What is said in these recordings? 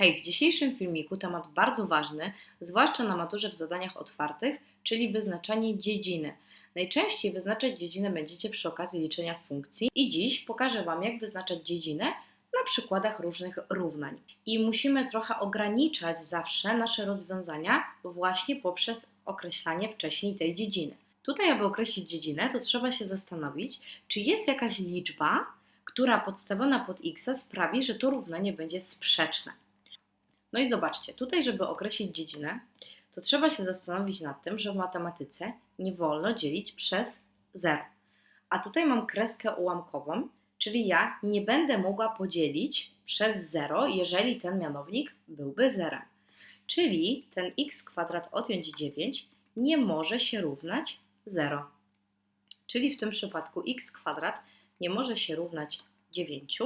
Hej, w dzisiejszym filmiku temat bardzo ważny, zwłaszcza na maturze w zadaniach otwartych, czyli wyznaczanie dziedziny. Najczęściej wyznaczać dziedzinę będziecie przy okazji liczenia funkcji i dziś pokażę Wam, jak wyznaczać dziedzinę na przykładach różnych równań. I musimy trochę ograniczać zawsze nasze rozwiązania właśnie poprzez określanie wcześniej tej dziedziny. Tutaj, aby określić dziedzinę, to trzeba się zastanowić, czy jest jakaś liczba, która podstawiona pod x sprawi, że to równanie będzie sprzeczne. No i zobaczcie, tutaj, żeby określić dziedzinę, to trzeba się zastanowić nad tym, że w matematyce nie wolno dzielić przez 0. A tutaj mam kreskę ułamkową, czyli ja nie będę mogła podzielić przez 0, jeżeli ten mianownik byłby zerem. Czyli ten x kwadrat odjąć 9 nie może się równać 0. Czyli w tym przypadku x kwadrat nie może się równać 9,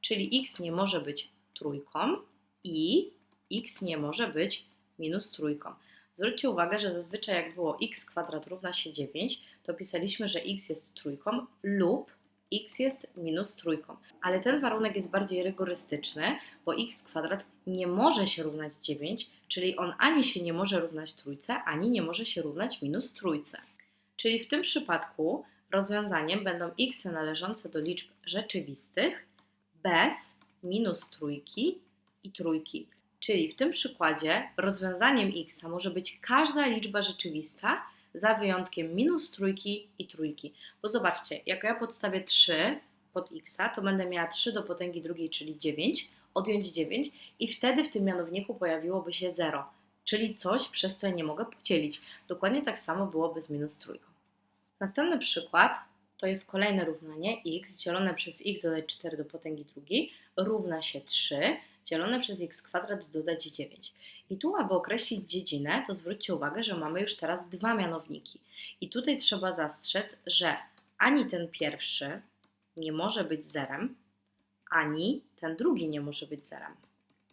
czyli x nie może być trójką i x nie może być minus trójką. Zwróćcie uwagę, że zazwyczaj jak było x kwadrat równa się 9, to pisaliśmy, że x jest trójką lub x jest minus trójką. Ale ten warunek jest bardziej rygorystyczny, bo x kwadrat nie może się równać 9, czyli on ani się nie może równać trójce, ani nie może się równać minus trójce. Czyli w tym przypadku rozwiązaniem będą x należące do liczb rzeczywistych bez minus trójki i trójki. Czyli w tym przykładzie rozwiązaniem x może być każda liczba rzeczywista za wyjątkiem minus trójki i trójki. Bo zobaczcie, jak ja podstawię 3 pod x, to będę miała 3 do potęgi drugiej, czyli 9, odjąć 9 i wtedy w tym mianowniku pojawiłoby się 0, czyli coś, przez co ja nie mogę podzielić. Dokładnie tak samo byłoby z minus trójką. Następny przykład to jest kolejne równanie x dzielone przez x dodać 4 do potęgi drugiej równa się 3 dzielone przez x kwadrat dodać 9. I tu, aby określić dziedzinę, to zwróćcie uwagę, że mamy już teraz dwa mianowniki. I tutaj trzeba zastrzec, że ani ten pierwszy nie może być zerem, ani ten drugi nie może być zerem.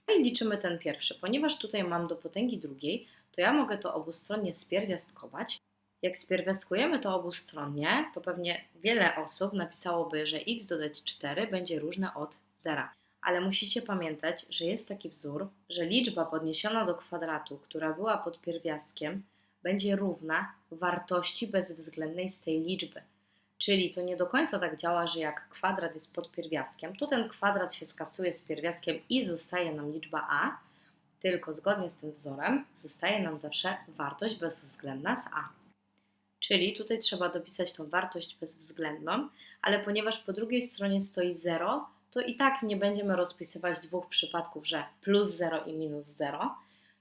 No i liczymy ten pierwszy. Ponieważ tutaj mam do potęgi drugiej, to ja mogę to obustronnie spierwiastkować. Jak spierwiastkujemy to obustronnie, to pewnie wiele osób napisałoby, że x dodać 4 będzie różne od zera ale musicie pamiętać, że jest taki wzór, że liczba podniesiona do kwadratu, która była pod pierwiastkiem, będzie równa wartości bezwzględnej z tej liczby. Czyli to nie do końca tak działa, że jak kwadrat jest pod pierwiastkiem, to ten kwadrat się skasuje z pierwiastkiem i zostaje nam liczba a, tylko zgodnie z tym wzorem zostaje nam zawsze wartość bezwzględna z a. Czyli tutaj trzeba dopisać tą wartość bezwzględną, ale ponieważ po drugiej stronie stoi 0, to i tak nie będziemy rozpisywać dwóch przypadków, że plus 0 i minus 0,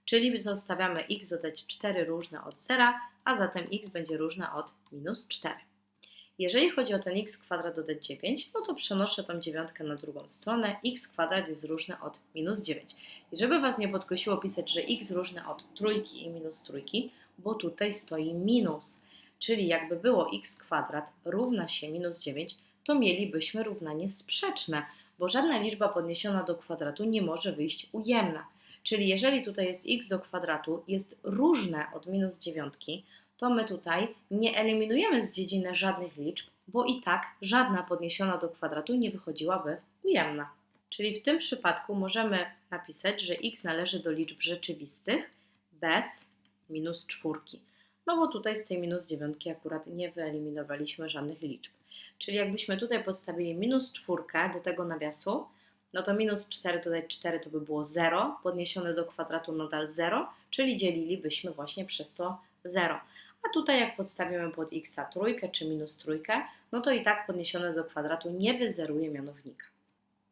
czyli zostawiamy x dodać 4 różne od 0, a zatem x będzie różne od minus 4. Jeżeli chodzi o ten x kwadrat dodać 9, no to przenoszę tą dziewiątkę na drugą stronę. x kwadrat jest różny od minus 9. I żeby Was nie podkusiło pisać, że x różny od trójki i minus trójki, bo tutaj stoi minus. Czyli jakby było x kwadrat równa się minus 9, to mielibyśmy równanie sprzeczne, bo żadna liczba podniesiona do kwadratu nie może wyjść ujemna. Czyli jeżeli tutaj jest x do kwadratu jest różne od minus dziewiątki, to my tutaj nie eliminujemy z dziedziny żadnych liczb, bo i tak żadna podniesiona do kwadratu nie wychodziłaby ujemna. Czyli w tym przypadku możemy napisać, że x należy do liczb rzeczywistych bez minus czwórki. No bo tutaj z tej minus dziewiątki akurat nie wyeliminowaliśmy żadnych liczb. Czyli jakbyśmy tutaj podstawili minus czwórkę do tego nawiasu, no to minus 4 dodać 4 to by było 0, podniesione do kwadratu nadal 0, czyli dzielilibyśmy właśnie przez to 0. A tutaj jak podstawimy pod x trójkę czy minus trójkę, no to i tak podniesione do kwadratu nie wyzeruje mianownika.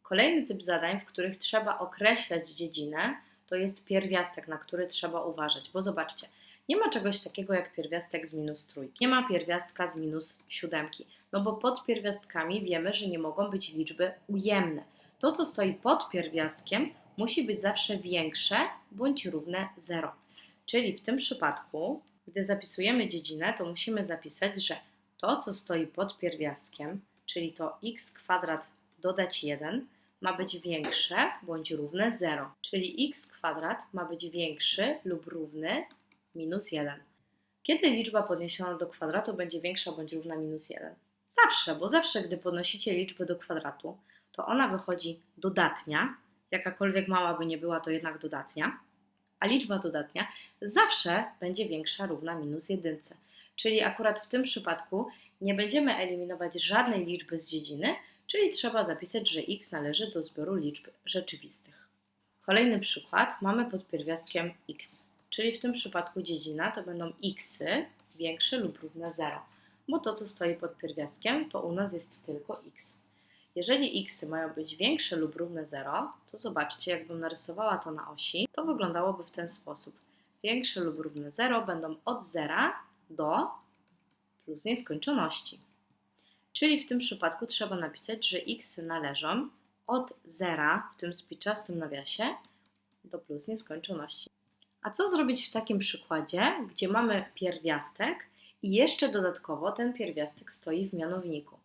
Kolejny typ zadań, w których trzeba określać dziedzinę, to jest pierwiastek, na który trzeba uważać, bo zobaczcie, nie ma czegoś takiego jak pierwiastek z minus trójki, nie ma pierwiastka z minus siódemki, no bo pod pierwiastkami wiemy, że nie mogą być liczby ujemne. To, co stoi pod pierwiastkiem, musi być zawsze większe bądź równe 0. Czyli w tym przypadku, gdy zapisujemy dziedzinę, to musimy zapisać, że to, co stoi pod pierwiastkiem, czyli to x kwadrat dodać 1, ma być większe bądź równe 0. Czyli x kwadrat ma być większy lub równy minus 1. Kiedy liczba podniesiona do kwadratu będzie większa bądź równa minus 1? Zawsze, bo zawsze, gdy podnosicie liczbę do kwadratu, to ona wychodzi dodatnia jakakolwiek mała by nie była, to jednak dodatnia, a liczba dodatnia zawsze będzie większa równa minus jedynce. Czyli akurat w tym przypadku nie będziemy eliminować żadnej liczby z dziedziny, czyli trzeba zapisać, że x należy do zbioru liczb rzeczywistych. Kolejny przykład mamy pod pierwiastkiem x, czyli w tym przypadku dziedzina to będą xy większe lub równe 0, bo to co stoi pod pierwiastkiem to u nas jest tylko x. Jeżeli x mają być większe lub równe 0, to zobaczcie, jakbym narysowała to na osi, to wyglądałoby w ten sposób. Większe lub równe 0 będą od 0 do plus nieskończoności. Czyli w tym przypadku trzeba napisać, że x należą od 0 w tym spiczastym nawiasie do plus nieskończoności. A co zrobić w takim przykładzie, gdzie mamy pierwiastek i jeszcze dodatkowo ten pierwiastek stoi w mianowniku?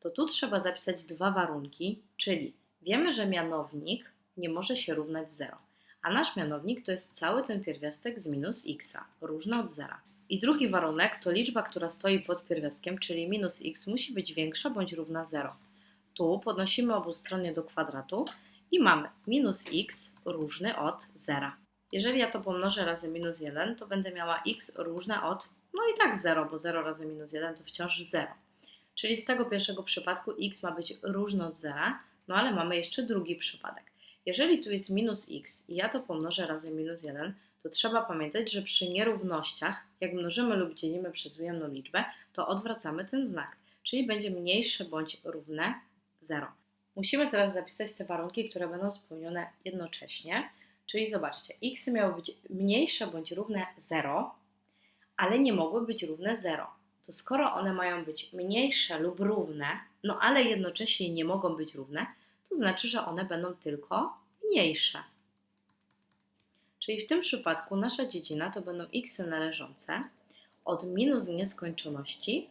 To tu trzeba zapisać dwa warunki, czyli wiemy, że mianownik nie może się równać 0, a nasz mianownik to jest cały ten pierwiastek z minus x, różny od 0. I drugi warunek to liczba, która stoi pod pierwiastkiem, czyli minus x musi być większa bądź równa 0. Tu podnosimy obustronnie do kwadratu i mamy minus x różny od 0. Jeżeli ja to pomnożę razy minus 1, to będę miała x różne od, no i tak 0, bo 0 razy minus 1 to wciąż 0. Czyli z tego pierwszego przypadku x ma być różny od 0, no ale mamy jeszcze drugi przypadek. Jeżeli tu jest minus x i ja to pomnożę razy minus 1, to trzeba pamiętać, że przy nierównościach, jak mnożymy lub dzielimy przez ujemną liczbę, to odwracamy ten znak, czyli będzie mniejsze bądź równe 0. Musimy teraz zapisać te warunki, które będą spełnione jednocześnie, czyli zobaczcie, x miały być mniejsze bądź równe 0, ale nie mogły być równe 0. To skoro one mają być mniejsze lub równe, no ale jednocześnie nie mogą być równe, to znaczy, że one będą tylko mniejsze. Czyli w tym przypadku nasza dziedzina to będą x należące od minus nieskończoności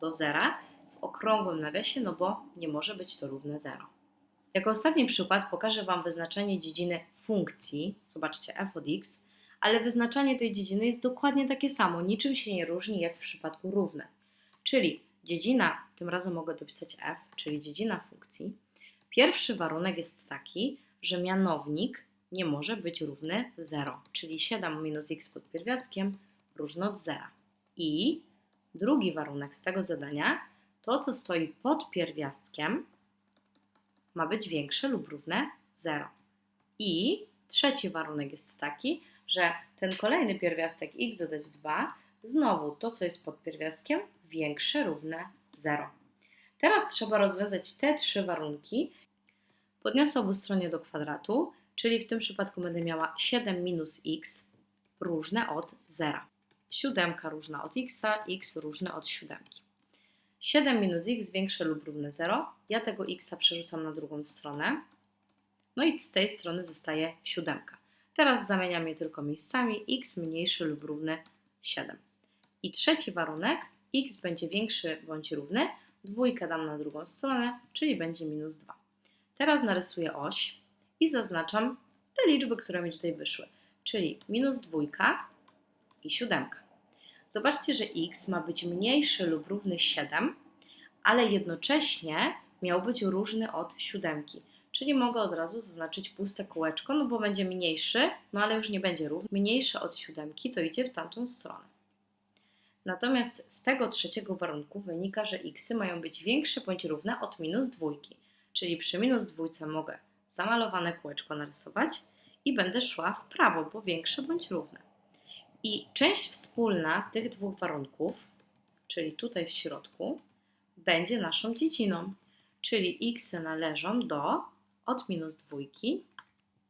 do zera w okrągłym nawiasie, no bo nie może być to równe 0. Jako ostatni przykład pokażę Wam wyznaczenie dziedziny funkcji. Zobaczcie f od x, ale wyznaczanie tej dziedziny jest dokładnie takie samo, niczym się nie różni jak w przypadku równe. Czyli dziedzina, tym razem mogę dopisać f, czyli dziedzina funkcji. Pierwszy warunek jest taki, że mianownik nie może być równy 0, czyli 7 minus x pod pierwiastkiem różne od 0. I drugi warunek z tego zadania, to co stoi pod pierwiastkiem, ma być większe lub równe 0. I trzeci warunek jest taki, że ten kolejny pierwiastek x dodać 2, znowu to, co jest pod pierwiastkiem, większe równe 0. Teraz trzeba rozwiązać te trzy warunki. Podniosę obustronnie do kwadratu, czyli w tym przypadku będę miała 7 minus x różne od 0. Siódemka różna od x, x różne od siódemki. 7 minus x większe lub równe 0. Ja tego x przerzucam na drugą stronę. No i z tej strony zostaje siódemka. Teraz zamieniam je tylko miejscami. x mniejszy lub równy 7. I trzeci warunek, x będzie większy bądź równy. Dwójkę dam na drugą stronę, czyli będzie minus 2. Teraz narysuję oś i zaznaczam te liczby, które mi tutaj wyszły, czyli minus dwójka i siódemka. Zobaczcie, że x ma być mniejszy lub równy 7, ale jednocześnie miał być różny od siódemki. Czyli mogę od razu zaznaczyć puste kółeczko, no bo będzie mniejszy, no ale już nie będzie równy. Mniejszy od siódemki to idzie w tamtą stronę. Natomiast z tego trzeciego warunku wynika, że x mają być większe bądź równe od minus dwójki. Czyli przy minus dwójce mogę zamalowane kółeczko narysować i będę szła w prawo, bo większe bądź równe. I część wspólna tych dwóch warunków, czyli tutaj w środku, będzie naszą dziedziną, czyli x należą do od minus dwójki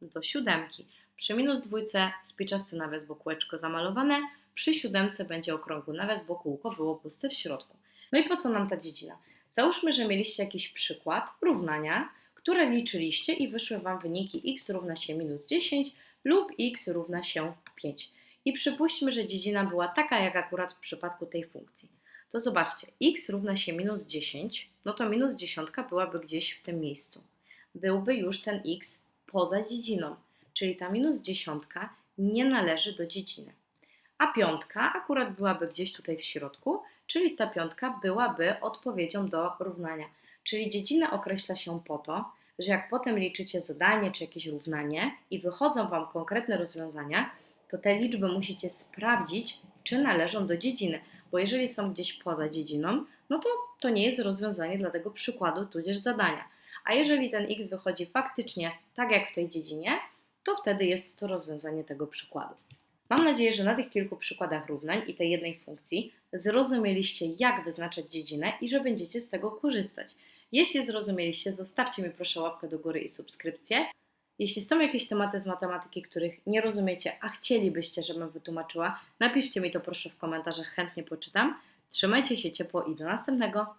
do siódemki. Przy minus dwójce spiczasty nawias, bo kółeczko zamalowane, przy siódemce będzie okrągły nawias, bo kółko było puste w środku. No i po co nam ta dziedzina? Załóżmy, że mieliście jakiś przykład równania, które liczyliście i wyszły Wam wyniki x równa się minus 10 lub x równa się 5. I przypuśćmy, że dziedzina była taka, jak akurat w przypadku tej funkcji. To zobaczcie, x równa się minus 10, no to minus 10 byłaby gdzieś w tym miejscu. Byłby już ten x poza dziedziną, czyli ta minus 10 nie należy do dziedziny. A piątka akurat byłaby gdzieś tutaj w środku, czyli ta piątka byłaby odpowiedzią do równania. Czyli dziedzinę określa się po to, że jak potem liczycie zadanie czy jakieś równanie i wychodzą Wam konkretne rozwiązania, to te liczby musicie sprawdzić, czy należą do dziedziny, bo jeżeli są gdzieś poza dziedziną, no to to nie jest rozwiązanie dla tego przykładu tudzież zadania. A jeżeli ten x wychodzi faktycznie tak jak w tej dziedzinie, to wtedy jest to rozwiązanie tego przykładu. Mam nadzieję, że na tych kilku przykładach równań i tej jednej funkcji zrozumieliście, jak wyznaczać dziedzinę i że będziecie z tego korzystać. Jeśli zrozumieliście, zostawcie mi proszę łapkę do góry i subskrypcję. Jeśli są jakieś tematy z matematyki, których nie rozumiecie, a chcielibyście, żebym wytłumaczyła, napiszcie mi to proszę w komentarzach, chętnie poczytam. Trzymajcie się ciepło i do następnego.